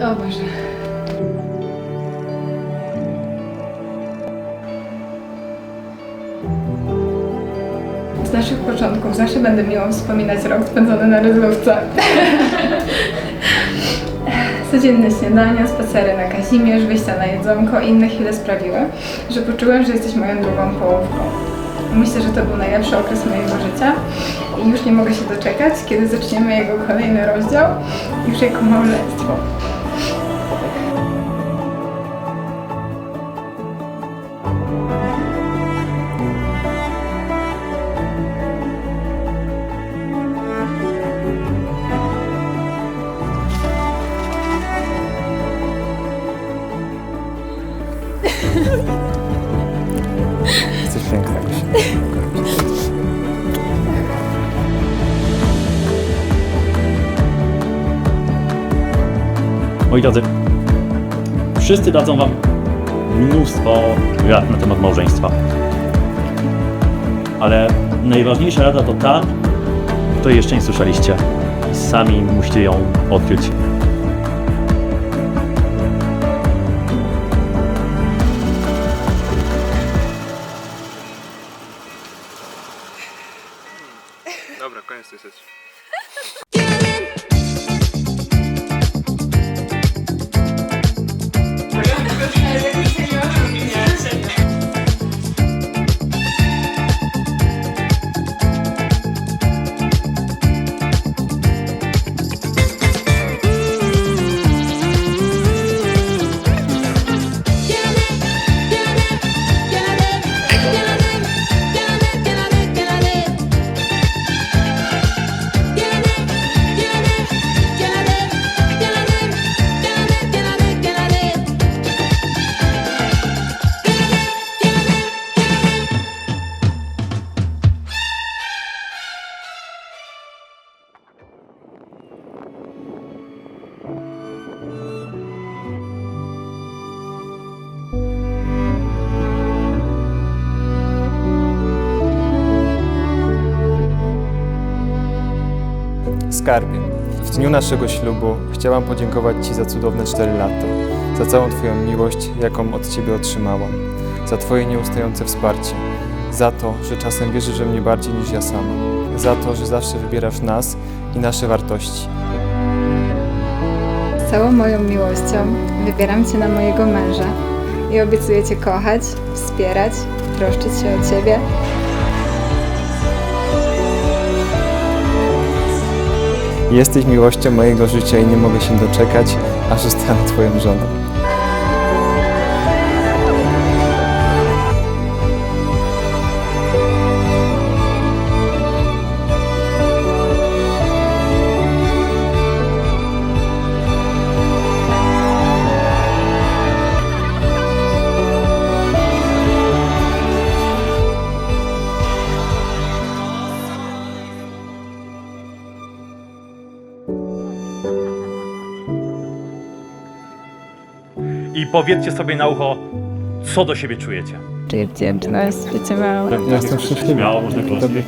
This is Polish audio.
O Boże. Z naszych początków zawsze będę miło wspominać rok spędzony na ryzówce. Codzienne śniadania, spacery na Kazimierz, wyjścia na jedzonko i inne chwile sprawiły, że poczułem, że jesteś moją drugą połówką. Myślę, że to był najlepszy okres mojego życia i już nie mogę się doczekać, kiedy zaczniemy jego kolejny rozdział, już jako małżeństwo. Moi drodzy, wszyscy dadzą wam mnóstwo rad na temat małżeństwa. Ale najważniejsza rada to ta, której jeszcze nie słyszeliście. Sami musicie ją odkryć. Dobra, koniec tej sesji. Skarbie, w dniu naszego ślubu chciałam podziękować Ci za cudowne 4 lata, za całą Twoją miłość, jaką od Ciebie otrzymałam, za Twoje nieustające wsparcie, za to, że czasem wierzysz we mnie bardziej niż ja sama, za to, że zawsze wybierasz nas i nasze wartości. Z całą moją miłością wybieram Cię na mojego męża i obiecuję Cię kochać, wspierać, troszczyć się o Ciebie. Jesteś miłością mojego życia i nie mogę się doczekać, aż zostanę Twoją żoną. I powiedzcie sobie na ucho, co do siebie czujecie. Czuję wdzięczność, bycie małą. Ja jestem szczęśliwy. Śmiało, można Tobie.